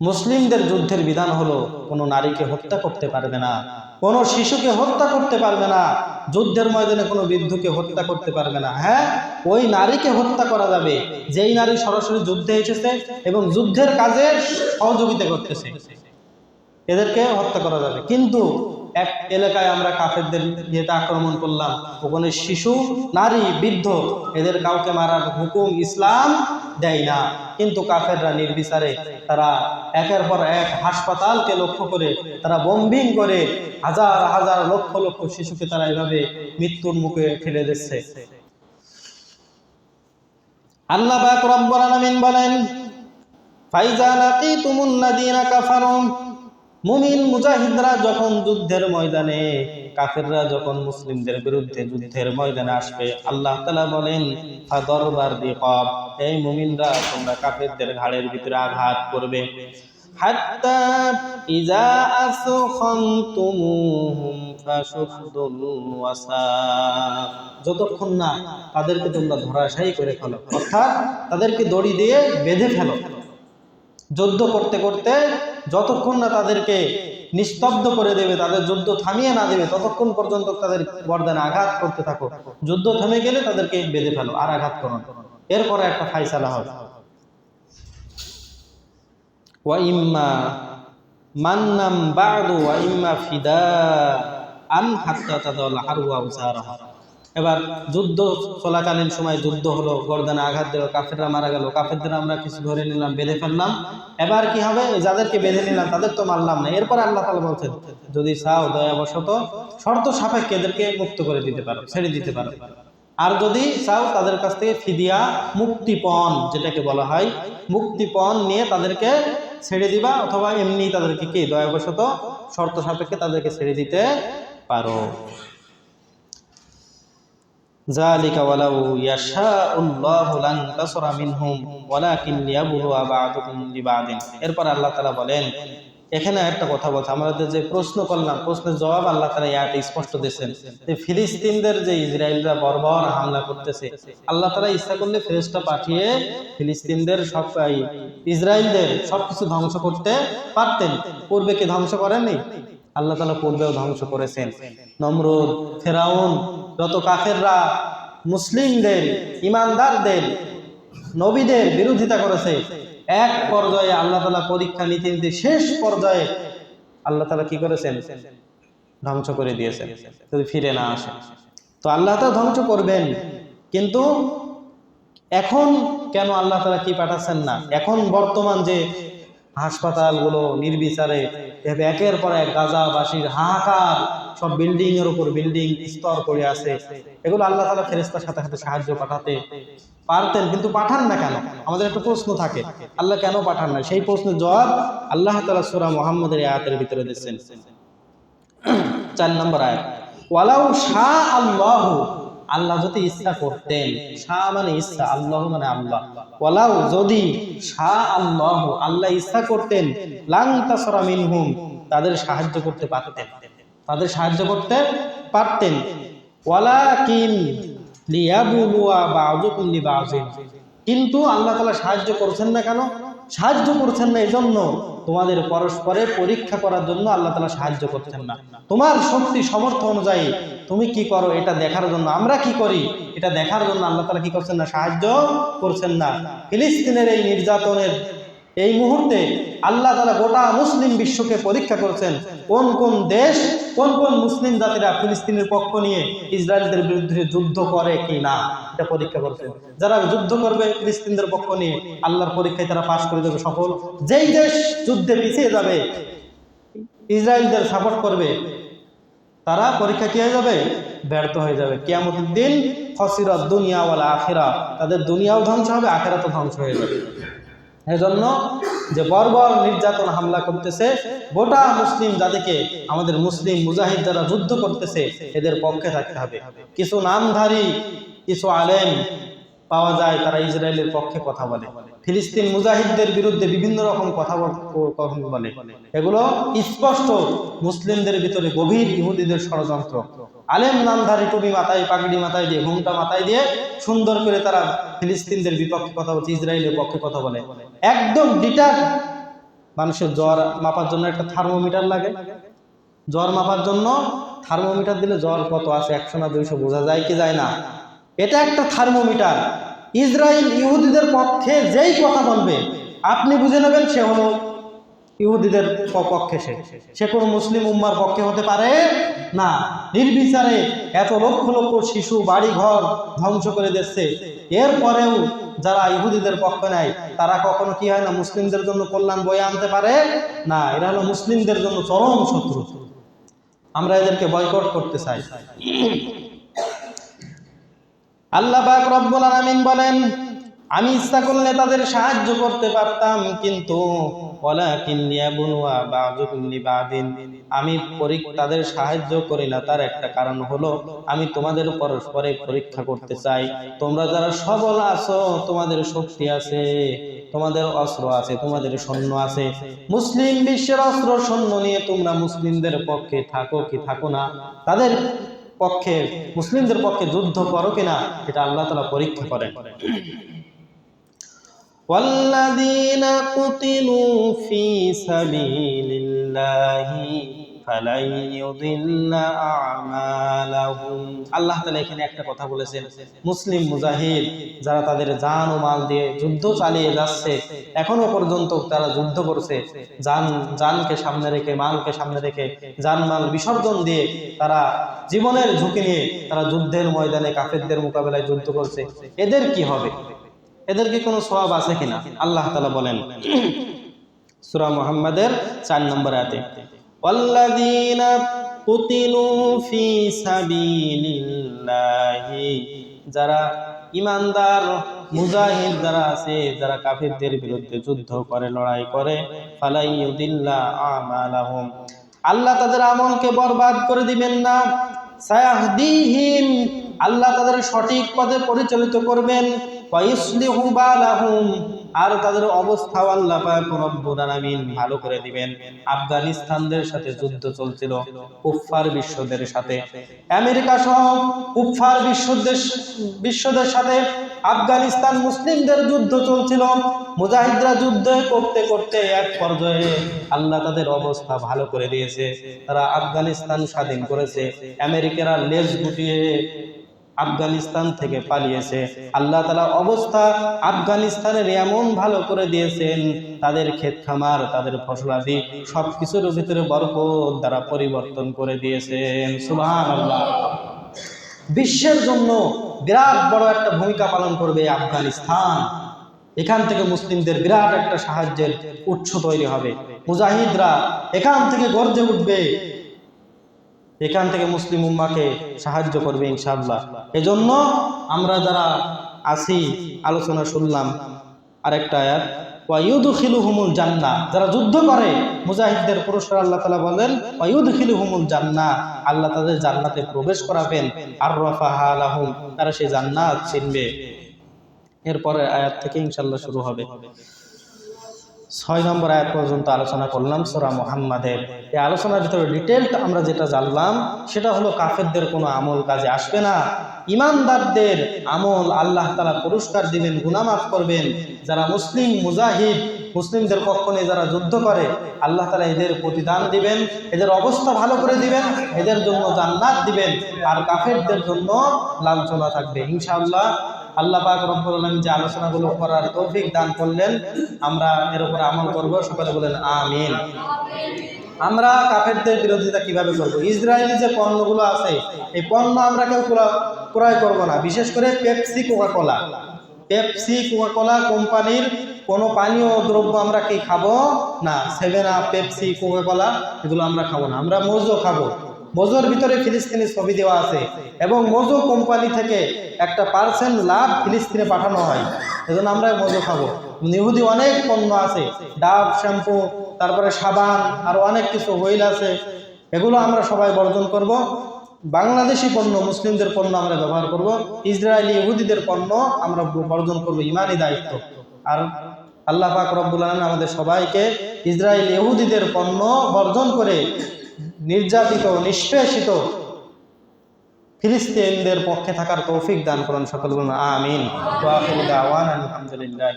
মুসলিমদের যুদ্ধের বিধান হলো, কোনো নারীকে হত্যা করতে পারবে না, কোনো শিশুকে হত্যা করতে পারবে না, যুদ্ধের ময়দানে কোনো বৃদ্ধকে হত্যা করতে পারবে না। হ্যাঁ ওই নারীকে হত্যা করা যাবে, যেই নারী সরাসরি যুদ্ধে এসেছে এবং যুদ্ধের কাজে সহযোগিতা করতেছে, এদেরকে হত্যা করা যাবে। কিন্তু এক এলাকায় আমরা কাফেরদের ইয়েতে আক্রমণ করলাম। ওখানে শিশু, নারী, বৃদ্ধ, এদের কাউকে মারার হুকুম ইসলাম দেয় না। কিন্তু কাফেররা নির্বিচারে তারা একের পর এক হাসপাতালকে লক্ষ্য করে, তারা বম্বিং করে, হাজার হাজার, লক্ষ লক্ষ শিশুকে তারা এভাবে মৃত্যুর মুখে ঠেলে দিচ্ছে। আল্লাহ বলেন মুমিন মুজাহিদরা যখন যুদ্ধের ময়দানে, কাফেররা যখন মুসলিমদের বিরুদ্ধে যুদ্ধের ময়দানে আসবে, আল্লাহ তালা বলেন, ফাদরবার বিকাব। এই মুমিনরা তোমরা কাফেরদের ঘাড়ের ভিতরে আঘাত করবে। যতক্ষণ না তাদেরকে তোমরা ধরাশায়ী করে ফেলো, অর্থাৎ তাদেরকে দড়ি দিয়ে বেঁধে ফেলো যুদ্ধ করতে করতে যতক্ষণ না তাদেরকে নিস্তব্ধ করে দেবে, তাদের যুদ্ধ থামিয়ে না দেবে, ততক্ষণ পর্যন্ত তাদের গর্দানে আঘাত করতে থাকো। যুদ্ধ থেমে গেলে তাদেরকে বেঁধে ফেলো আর আঘাত করো। এরপরে একটা ফাইসালা হবে ওয়া ইম্মা ইম্মা ফিদা আন হাত্তা তাদাল হারওয়া উসারাহা এবার যুদ্ধ, চলাকালীন সময় যুদ্ধ হলো, গর্দানে আঘাত দিল, কাফেররা মারা গেল। কাফেরদের আমরা কিছু ধরে নিলাম, বেঁধে ফেললাম। এবার কি হবে? যাদেরকে বেঁধে নিলাম, তাদের তো মারলাম না। এরপর আল্লাহ তালা বলছেন, যদি চাও দয়াবশত শর্ত সাপেক্ষে এদেরকে মুক্ত করে দিতে পারো, ছেড়ে দিতে পারো। আর যদি চাও তাদের কাছ থেকে ফিদিয়া, মুক্তিপণ, যেটাকে বলা হয়, মুক্তিপণ নিয়ে তাদেরকে ছেড়ে দিবা, অথবা এমনি তাদেরকে কি দয়াবশত শর্ত সাপেক্ষে তাদেরকে ছেড়ে দিতে পারো? ذلك ولو يشاء الله لانتصر منهم ولكن ليبلو بعضكم ببعض এরপর আল্লাহ তাআলা বলেন এখানে একটা কথা বলছে আমাদের যে প্রশ্ন করলাম প্রশ্নের জবাব আল্লাহ তাআলা ইয়াতে স্পষ্ট দিয়েছেন যে ফিলিস্তিনদের যে ইসরায়েলরা বর্বর হামলা করতেছে আল্লাহ তাআলা ইচ্ছা করলে ফেরেশতা পাঠিয়ে ফিলিস্তিনদের সব এই ইসরায়েলদের সবকিছু ধ্বংস করতে পারতেন পূর্বে কি ধ্বংস করেননি আল্লাহ তালা পূর্বেও ধ্বংস করেছেন। নমরুদ, ফেরাউন, যত কাফেররা, মুসলিমদের, ইমানদারদের, নবীদের বিরোধিতা করেছে, এক পর্যায়ে আল্লাহ তালা পরীক্ষা নিতে নিতে শেষ পর্যায়ে আল্লাহ তালা কি করেছেন? ধ্বংস করে দিয়েছেন, যদি ফিরে না আসে। তো আল্লাহ তালা ধ্বংস করবেন, কিন্তু এখন কেন আল্লাহ তালা কি পাঠাচ্ছেন না? এখন বর্তমান যে হাসপাতালগুলো নির্বিচারে এভাবে একের পর এক গাজাবাসীর হাহাকার, সব বিল্ডিং এর উপর বিল্ডিং স্তর করে আছে। এগুলো আল্লাহ তালা ফেরেস্তার সাথে সাথে সাহায্য পাঠাতে পারতেন, কিন্তু পাঠান না কেন? আমাদের একটা প্রশ্ন থাকে, আল্লাহ কেন পাঠান না? সেই প্রশ্নের জবাব আল্লাহ তালা সুরা মোহাম্মদের আয়াতের ভিতরে দিচ্ছেন চার নম্বর আয়াত, ওয়ালাউ শাহ আল্লাহ আল্লাহ যদি ইচ্ছা করতেন, শাহ মানে ইচ্ছা, আল্লাহ মানে আল্লাহ। ওয়ালাউ যদি শাহ আল্লাহ আল্লাহ ইচ্ছা করতেন, লাং তাসরা মিনহুম, তাদের সাহায্য করতে পারতেন। তাদের সাহায্য করতে পারতেন। কিন্তু আল্লাহ তালা সাহায্য করছেন না কেন? সাহায্য করছেন না এই জন্য তোমাদের পরস্পরে পরীক্ষা করার জন্য আল্লাহ তালা সাহায্য করছেন না। তোমার শক্তি সমর্থ অনুযায়ী তুমি কি করো এটা দেখার জন্য? আমরা কি করি? এটা দেখার জন্য আল্লাহ তালা কি করছেন না? সাহায্য করছেন না। ফিলিস্তিনের এই নির্যাতনের এই মুহূর্তে আল্লাহ তালা গোটা মুসলিম বিশ্বকে পরীক্ষা করছেন কোন কোন দেশ, কোন কোন মুসলিম জাতিরা ফিলিস্তিনের পক্ষ নিয়ে ইসরায়েলদের বিরুদ্ধে যুদ্ধ করে কি না এটা পরীক্ষা করছেন। যারা যুদ্ধ করবে ফিলিস্তিনদের পক্ষ নিয়ে আল্লাহর পরীক্ষায় তারা পাশ করে দেবে সফল। যেই দেশ যুদ্ধে পিছিয়ে যাবে, ইসরায়েলদের সাপোর্ট করবে, তারা পরীক্ষা কি হয়ে যাবে? ব্যর্থ হয়ে যাবে। কিয়ামতের দিন ফসিরত দুনিয়া ওয়ালা আখেরা তাদের দুনিয়াও ধ্বংস হবে আখেরা তো ধ্বংস হয়ে যাবে। এজন্য যে বর্বর নির্যাতন হামলা করতেছে, গোটা মুসলিম জাতিকে আমাদের মুসলিম মুজাহিদ যারা যুদ্ধ করতেছে, এদের পক্ষে থাকতে হবে। কিছু নামধারী, কিছু আলেম পাওয়া যায়, তারা ইসরায়েলের পক্ষে কথা বলে। ফিলিস্তিন মুজাহিদদের বিরুদ্ধে বিভিন্ন রকম কথা বল- এগুলো স্পষ্ট মুসলিমদের ভিতরে গভীর ইহুদিদের ষড়যন্ত্র। আলেম নামধারী টুপি মাথায়, পাগড়ি মাথায় দিয়ে, ঘুমটা মাথায় দিয়ে সুন্দর করে তারা ফিলিস্তিনদের বিপক্ষে কথা বলছে, ইসরায়েলের পক্ষে কথা বলে। একদম ডিটার মানুষের জ্বর মাপার জন্য একটা থার্মোমিটার লাগে। জ্বর মাপার জন্য থার্মোমিটার দিলে জ্বর কত আছে? একশো না দুইশো বোঝা যায় কি যায় না? এটা একটা থার্মোমিটার ইসরায়েল ইহুদিদের পক্ষে যেই কথা বলবে, আপনি বুঝে নেবেন সে হলো ইহুদিদের পক্ষে সে। সে কোনো মুসলিম উম্মার পক্ষে হতে পারে না। নির্বিচারে এত লক্ষ লক্ষ শিশু বাড়ি ঘর ধ্বংস করে দিচ্ছে। এরপরেও যারা ইহুদিদের পক্ষ নেয়, তারা কখনো কি হয় না মুসলিমদের জন্য কল্যাণ বয়ে আনতে পারে? না, এরা হলো মুসলিমদের জন্য চরম শত্রু। আমরা এদেরকে বয়কট করতে চাই। আল্লাহ পাক রব্বুল আলামিন বলেন, আমি ইচ্ছা করলে তাদের সাহায্য করতে পারতাম, কিন্তু আমি তাদের সাহায্য করি না, তার একটা কারণ হলো আমি তোমাদের পরস্পরে পরীক্ষা করতে চাই। তোমরা যারা সবল আছো, তোমাদের শক্তি আছে, তোমাদের অস্ত্র আছে, তোমাদের সৈন্য আছে। মুসলিম বিশ্বের অস্ত্র সৈন্য নিয়ে তোমরা মুসলিমদের পক্ষে থাকো কি থাকো না? তাদের পক্ষে মুসলিমদের পক্ষে যুদ্ধ করো কিনা এটা আল্লাহ তালা পরীক্ষা করেন। والذين قتلوا في سبيل الله فلن يضل أعمالهم আল্লাহ তাআলা এখানে একটা কথা বলেছেন মুসলিম মুজাহিদ যারা তাদের জান ও মাল দিয়ে যুদ্ধ চালিয়ে যাচ্ছে এখনো পর্যন্ত তারা যুদ্ধ করছে জান জানকে সামনে রেখে মালকে সামনে রেখে জান মাল বিসর্জন দিয়ে তারা জীবনের ঝুঁকি নিয়ে তারা যুদ্ধের ময়দানে কাফেরদের মোকাবেলায় যুদ্ধ করছে এদের কি হবে এদের কি কোনো সওয়াব আছে কিনা? আল্লাহ তালা বলেন, সূরা মুহাম্মাদের 4 নম্বর সাবিলিল্লাহি যারা ইমানদার মুজাহিদ যারা আছে, যারা কাফিরদের বিরুদ্ধে যুদ্ধ করে, লড়াই করে ফালাইয়ুদিল্লা আমালাহুম। আল্লাহ তাদের আমলকে বরবাদ করে দিবেন না। আল্লাহ তাদের সঠিক পথে পরিচালিত করবেন। আর তাদের অবস্থাও আল্লাহ ভালো করে দিবেন। আফগানিস্তানদের সাথে যুদ্ধ চলছিল, কুফফার বিশ্বদের সাথে। আমেরিকা সহ কুফফার বিশ্বদের বিশ্বদের সাথে আফগানিস্তান মুসলিমদের যুদ্ধ চলছিল। মুজাহিদরা যুদ্ধ করতে করতে এক পর্যায়ে আল্লাহ তাদের অবস্থা ভালো করে দিয়েছে। তারা আফগানিস্তান স্বাধীন করেছে। আমেরিকারা লেজ গুটিয়ে আফগানিস্তান থেকে পালিয়েছে। আল্লাহ তালা অবস্থা আফগানিস্তানের এমন ভালো করে দিয়েছেন, তাদের ক্ষেত খামার তাদের ফসলাদি সব কিছুর ভিতরে বরকত দ্বারা পরিবর্তন করে দিয়েছেন। আল্লাহ বিশ্বের জন্য বিরাট বড় একটা ভূমিকা পালন করবে আফগানিস্তান। এখান থেকে মুসলিমদের বিরাট একটা সাহায্যের উৎস তৈরি হবে। মুজাহিদরা এখান থেকে গর্জে উঠবে। এখান থেকে মুসলিম উম্মাকে সাহায্য করবে ইনশাআল্লাহ। এজন্য আমরা যারা আছি, আলোচনা শুনলাম, আরেকটা আয়াত যারা যুদ্ধ করে, মুজাহিদদের পুরস্কার আল্লাহ তালা বলেন ওয়ায়ুদখিলু হুমুল জান্না আল্লাহ তাদের জান্নাতে প্রবেশ করাবেন। আর রফাহা তারা সেই জান্নাত চিনবে। এরপরে আয়াত থেকে ইনশাল্লাহ শুরু হবে। ছয় নম্বর আয়াত পর্যন্ত আলোচনা করলাম, সোরা মোহাম্মদের এই আলোচনার ভিতরে ডিটেলড আমরা যেটা জানলাম, সেটা হলো কাফেরদের কোনো আমল কাজে আসবে না। ইমানদারদের আমল আল্লাহ তালা পুরস্কার দিবেন গুনামাফ করবেন। যারা মুসলিম, মুজাহিদ, মুসলিমদের পক্ষ যারা যুদ্ধ করে, আল্লাহ তালা এদের প্রতিদান দিবেন, এদের অবস্থা ভালো করে দিবেন, এদের জন্য জান্নাত দিবেন। আর কাফেরদের জন্য লাঞ্ছনা থাকবে, ইনশাআল্লাহ। আল্লাহ পাক রব্বুল আলামিন যে আলোচনাগুলো করার তৌফিক দান করলেন, আমরা এর উপরে আমল করব। সকলে বলেন, আমিন। আমরা কাফেরদের বিরোধিতা কীভাবে করব? ইসরায়েলি যে পণ্যগুলো আছে, এই পণ্য আমরা কেউ ক্রয়- করব না। বিশেষ করে Pepsi Coca Cola Pepsi Coca Cola কোম্পানির কোনো পানীয় দ্রব্য আমরা কি খাব? না, seven up, Pepsi Coca Cola এগুলো আমরা খাব না। আমরা মজো খাব। মজোর ভিতরে ফিলিস্তিনি ছবি দেওয়া আছে এবং মজো কোম্পানি থেকে একটা পার্সেন্ট লাভ ফিলিস্তিনে পাঠানো হয়। এজন্য আমরা মজো খাব। ইহুদি অনেক পণ্য আছে, ডাব, শ্যাম্পু, তারপরে সাবান, আর অনেক কিছু হুইল আছে। এগুলো আমরা সবাই বর্জন করব। বাংলাদেশি পণ্য, মুসলিমদের পণ্য আমরা ব্যবহার করব। ইসরায়েলি ইহুদিদের পণ্য আমরা বর্জন করব ইমানই দায়িত্ব। আর আল্লাহ পাক রব্বুল আলম আমাদের সবাইকে ইসরায়েল ইহুদিদের পণ্য বর্জন করে নির্যাতিত নিষ্পেষিত ফিলিস্তিনদের পক্ষে থাকার তৌফিক দান করুন সকল আমিন। আলহামদুলিল্লাহ